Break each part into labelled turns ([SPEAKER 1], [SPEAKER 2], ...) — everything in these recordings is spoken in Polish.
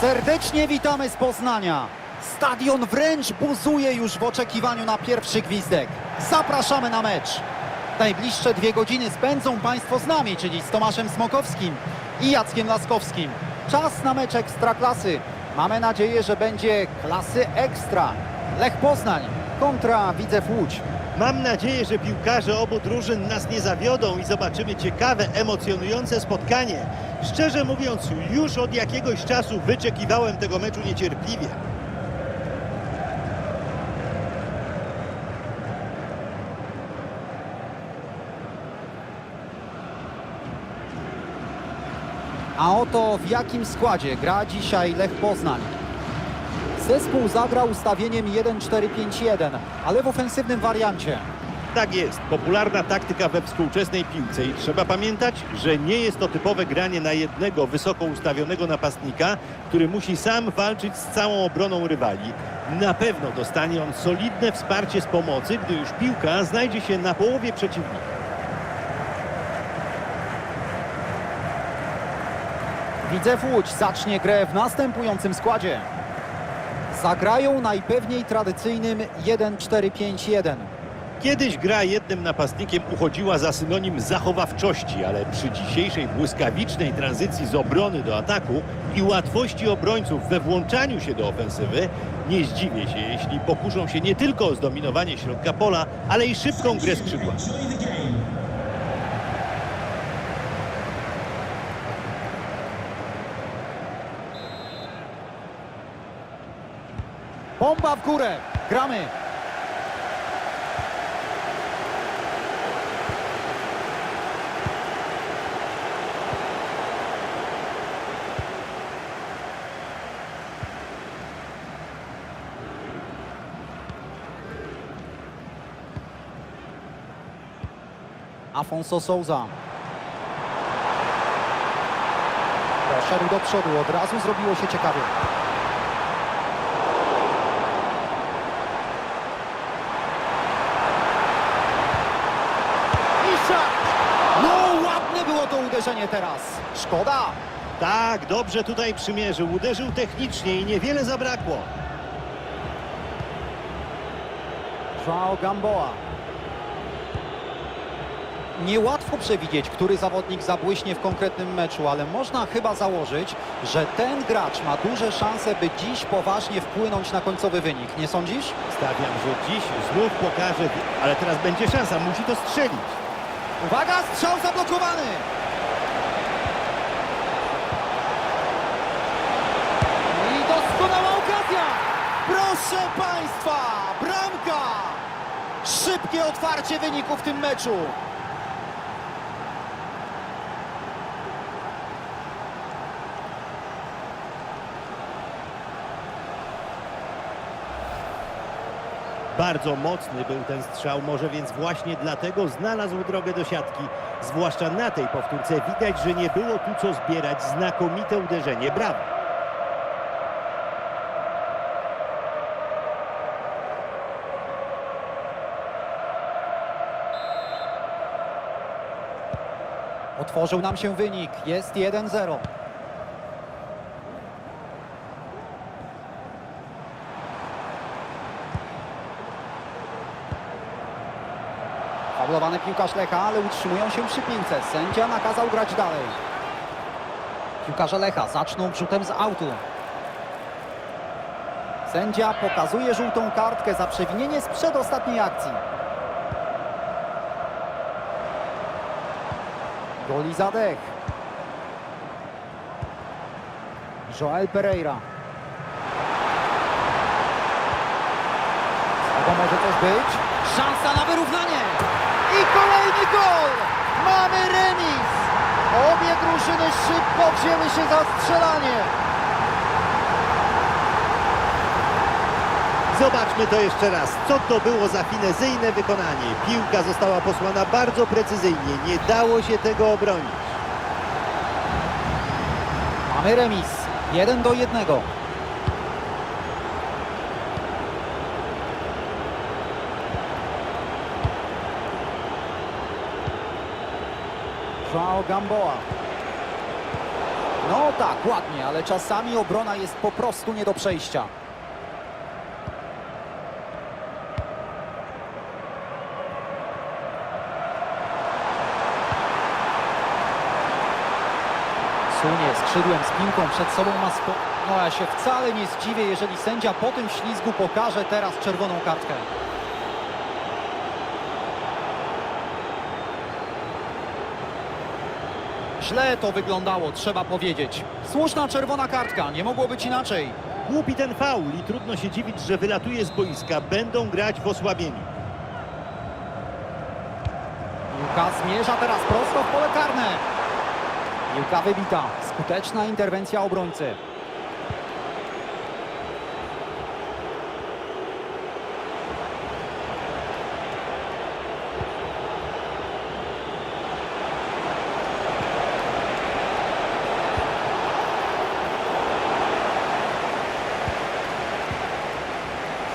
[SPEAKER 1] Serdecznie witamy z Poznania. Stadion wręcz buzuje już w oczekiwaniu na pierwszy gwizdek. Zapraszamy na mecz. Najbliższe dwie godziny spędzą Państwo z nami, czyli z Tomaszem Smokowskim i Jackiem Laskowskim. Czas na mecz Ekstraklasy. Mamy nadzieję, że będzie klasy ekstra. Lech Poznań kontra Widzew Łódź.
[SPEAKER 2] Mam nadzieję, że piłkarze obu drużyn nas nie zawiodą i zobaczymy ciekawe, emocjonujące spotkanie. Szczerze mówiąc, już od jakiegoś czasu wyczekiwałem tego meczu niecierpliwie.
[SPEAKER 1] A oto w jakim składzie gra dzisiaj Lech Poznań. Zespół zagrał ustawieniem 1-4-5-1, ale w ofensywnym wariancie.
[SPEAKER 2] Tak jest, popularna taktyka we współczesnej piłce i trzeba pamiętać, że nie jest to typowe granie na jednego wysoko ustawionego napastnika, który musi sam walczyć z całą obroną rywali. Na pewno dostanie on solidne wsparcie z pomocy, gdy już piłka znajdzie się na połowie przeciwnika.
[SPEAKER 1] Widzew Łódź zacznie grę w następującym składzie. Zagrają najpewniej tradycyjnym 1-4-5-1.
[SPEAKER 2] Kiedyś gra jednym napastnikiem uchodziła za synonim zachowawczości, ale przy dzisiejszej błyskawicznej tranzycji z obrony do ataku i łatwości obrońców we włączaniu się do ofensywy, nie zdziwię się, jeśli pokuszą się nie tylko o zdominowanie środka pola, ale i szybką grę skrzydła.
[SPEAKER 1] Bomba w górę. Gramy. Afonso Souza. Poszedł do przodu, od razu zrobiło się ciekawie. No ładne było to uderzenie teraz. Szkoda.
[SPEAKER 2] Tak, dobrze tutaj przymierzył, uderzył technicznie i niewiele zabrakło.
[SPEAKER 1] João Gamboa. Niełatwo przewidzieć, który zawodnik zabłyśnie w konkretnym meczu, ale można chyba założyć, że ten gracz ma duże szanse, by dziś poważnie wpłynąć na końcowy wynik. Nie sądzisz?
[SPEAKER 2] Stawiam, że dziś znów pokaże, ale teraz będzie szansa, musi to strzelić.
[SPEAKER 1] Uwaga, strzał zablokowany! I doskonała okazja! Proszę Państwa, bramka! Szybkie otwarcie wyniku w tym meczu.
[SPEAKER 2] Bardzo mocny był ten strzał, może więc właśnie dlatego znalazł drogę do siatki. Zwłaszcza na tej powtórce widać, że nie było tu co zbierać. Znakomite uderzenie, brawo.
[SPEAKER 1] Otworzył nam się wynik. Jest 1-0. Faulowany piłkarz Lecha, ale utrzymują się przy piłce. Sędzia nakazał grać dalej. Piłkarze Lecha zaczną wrzutem z autu. Sędzia pokazuje żółtą kartkę za przewinienie z przedostatniej akcji. Goli zadech. Joel Pereira. Z może coś być. Szansa na wyrównanie. I kolejny gol. Mamy remis. Obie drużyny szybko wzięły się za strzelanie.
[SPEAKER 2] Zobaczmy to jeszcze raz. Co to było za finezyjne wykonanie? Piłka została posłana bardzo precyzyjnie. Nie dało się tego obronić.
[SPEAKER 1] Mamy remis. 1 do 1. João Gamboa. No tak, ładnie, ale czasami obrona jest po prostu nie do przejścia. Sunie skrzydłem z piłką przed sobą ma spo... No ja się wcale nie zdziwię, jeżeli sędzia po tym ślizgu pokaże teraz czerwoną kartkę. Źle to wyglądało, trzeba powiedzieć. Słuszna czerwona kartka, nie mogło być inaczej.
[SPEAKER 2] Głupi ten faul i trudno się dziwić, że wylatuje z boiska. Będą grać w osłabieniu.
[SPEAKER 1] Piłka zmierza teraz prosto w pole karne. Piłka wybita. Skuteczna interwencja obrońcy.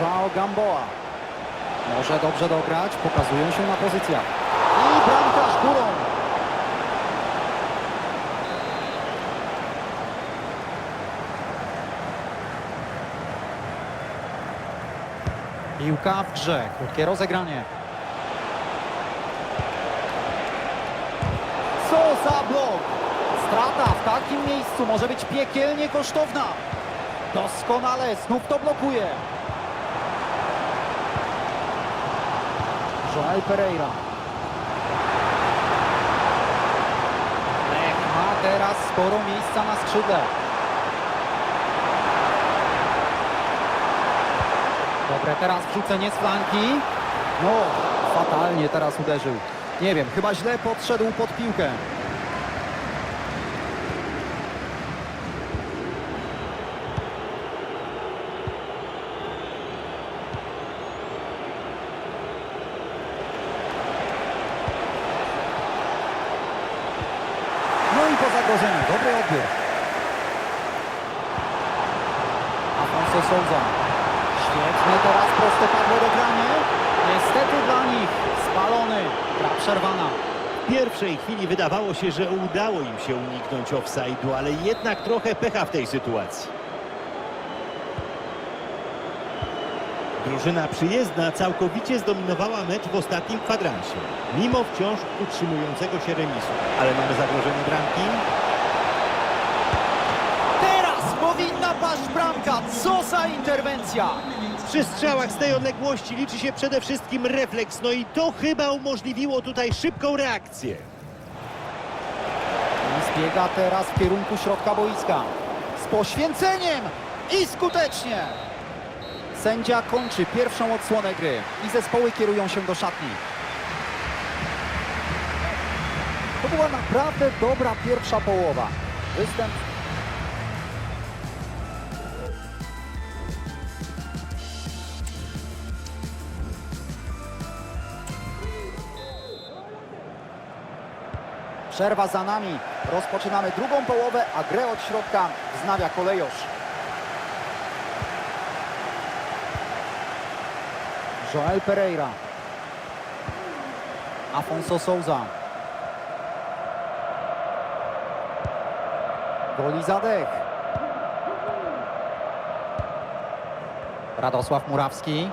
[SPEAKER 1] João Gamboa. Może dobrze dograć, pokazują się na pozycjach. I bramkarz górą. Piłka w grze, krótkie rozegranie. Co za blok! Strata w takim miejscu może być piekielnie kosztowna. Doskonale, znów to blokuje. Joel Pereira. Lech ma teraz sporo miejsca na skrzydle. Dobre teraz wrzucenie z flanki. No, fatalnie teraz uderzył. Nie wiem, chyba źle podszedł pod piłkę. No i po zagrożeniu, dobry odbiór. Afonso Souza. Świetnie teraz proste padło do granie. Niestety dla nich spalony. Gra przerwana.
[SPEAKER 2] W pierwszej chwili wydawało się, że udało im się uniknąć offside'u, ale jednak trochę pecha w tej sytuacji. Drużyna przyjezdna całkowicie zdominowała mecz w ostatnim kwadransie, mimo wciąż utrzymującego się remisu. Ale mamy zagrożenie bramki.
[SPEAKER 1] Teraz powinna paść bramka. Co za interwencja.
[SPEAKER 2] Przy strzałach z tej odległości liczy się przede wszystkim refleks, no i to chyba umożliwiło tutaj szybką reakcję.
[SPEAKER 1] I zbiega teraz w kierunku środka boiska. Z poświęceniem i skutecznie. Sędzia kończy pierwszą odsłonę gry i zespoły kierują się do szatni. To była naprawdę dobra pierwsza połowa. Występ Przerwa za nami. Rozpoczynamy drugą połowę, a grę od środka wznawia kolejosz. Joel Pereira. Afonso Souza. Goli zadech. Radosław Murawski.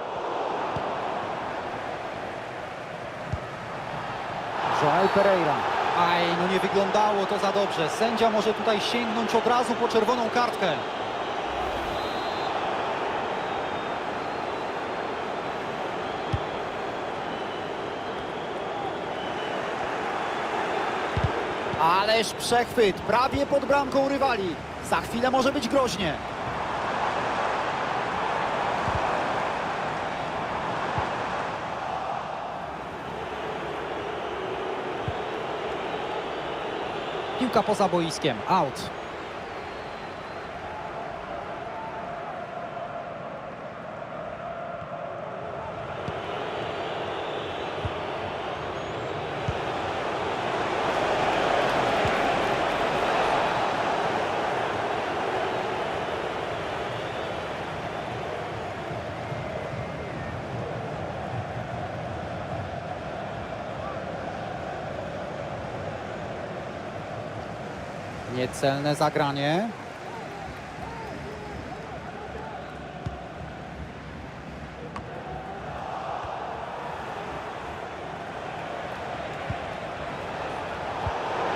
[SPEAKER 1] Joel Pereira. Aj, no nie wyglądało to za dobrze. Sędzia może tutaj sięgnąć od razu po czerwoną kartkę. Ależ przechwyt, prawie pod bramką rywali. Za chwilę może być groźnie. Piłka poza boiskiem, out. Niecelne zagranie.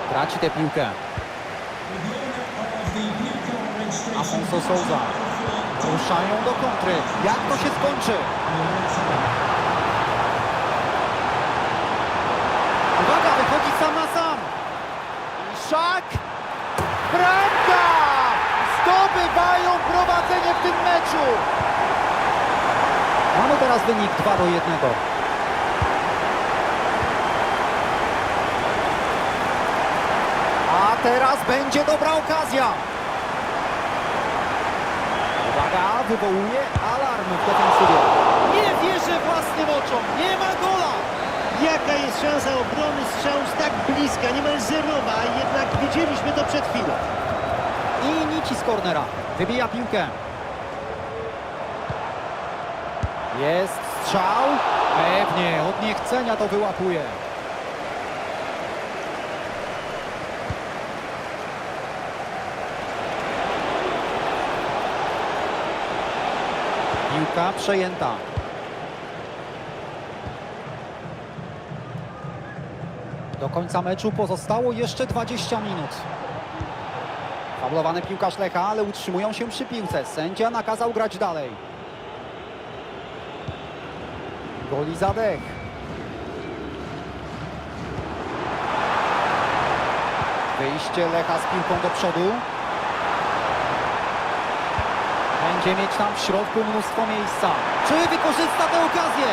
[SPEAKER 1] Traci tę piłkę. Afonso Souza. Ruszają do kontry. Jak to się skończy? Uwaga, wychodzi sam na sam. Szak. Bramka! Zdobywają prowadzenie w tym meczu. Mamy teraz wynik 2 do 1. A teraz będzie dobra okazja. Uwaga, wywołuje alarm w defensywie. Nie wierzę własnym oczom, nie ma gola.
[SPEAKER 2] Jaka jest szansa obrony strzału z tak bliska, niemal zerowa, a jednak widzieliśmy to przed chwilą.
[SPEAKER 1] I nici z kornera. Wybija piłkę. Jest strzał. Pewnie, od niechcenia to wyłapuje. Piłka przejęta. Do końca meczu pozostało jeszcze 20 minut. Faulowany piłkarz Lecha, ale utrzymują się przy piłce. Sędzia nakazał grać dalej. Goli zadech. Wyjście Lecha z piłką do przodu. Będzie mieć tam w środku mnóstwo miejsca. Czy wykorzysta tę okazję?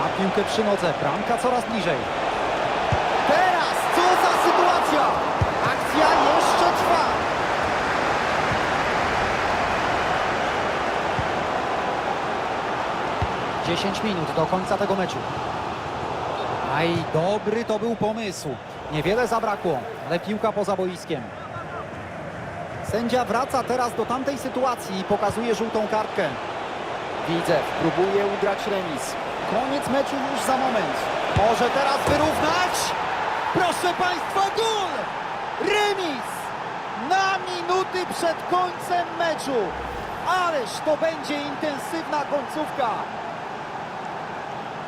[SPEAKER 1] Ma piłkę przy nodze, bramka coraz bliżej. Teraz, co za sytuacja! Akcja jeszcze trwa. Dziesięć minut do końca tego meczu. Aj, dobry to był pomysł. Niewiele zabrakło, ale piłka poza boiskiem. Sędzia wraca teraz do tamtej sytuacji i pokazuje żółtą kartkę. Widzew próbuje ugrać remis. Koniec meczu już za moment. Może teraz wyrównać? Proszę Państwa, gol! Remis! Na minuty przed końcem meczu. Ależ to będzie intensywna końcówka.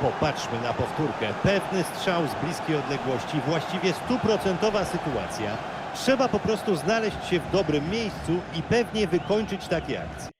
[SPEAKER 2] Popatrzmy na powtórkę. Pewny strzał z bliskiej odległości, właściwie stuprocentowa sytuacja. Trzeba po prostu znaleźć się w dobrym miejscu i pewnie wykończyć takie akcje.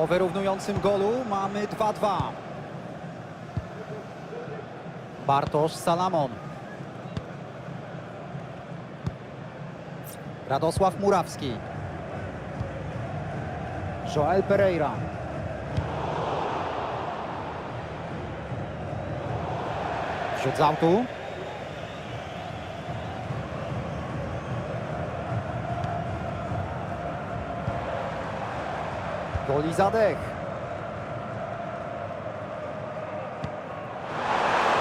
[SPEAKER 1] Po wyrównującym golu mamy 2-2. Bartosz Salamon. Radosław Murawski. Joel Pereira. Rzut z autu. Goli zadech.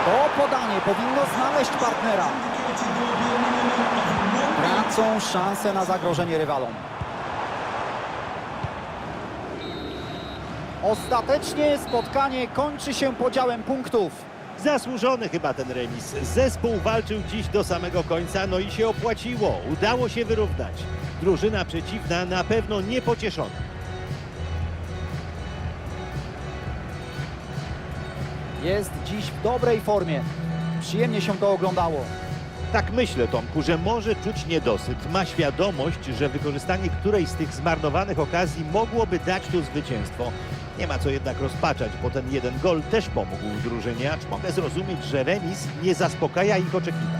[SPEAKER 1] To podanie powinno znaleźć partnera. Tracą szansę na zagrożenie rywalom. Ostatecznie spotkanie kończy się podziałem punktów.
[SPEAKER 2] Zasłużony chyba ten remis. Zespół walczył dziś do samego końca, no i się opłaciło. Udało się wyrównać. Drużyna przeciwna na pewno niepocieszona.
[SPEAKER 1] Jest dziś w dobrej formie. Przyjemnie się to oglądało.
[SPEAKER 2] Tak myślę, Tomku, że może czuć niedosyt. Ma świadomość, że wykorzystanie którejś z tych zmarnowanych okazji mogłoby dać tu zwycięstwo. Nie ma co jednak rozpaczać, bo ten jeden gol też pomógł drużynie, acz mogę zrozumieć, że remis nie zaspokaja ich oczekiwań.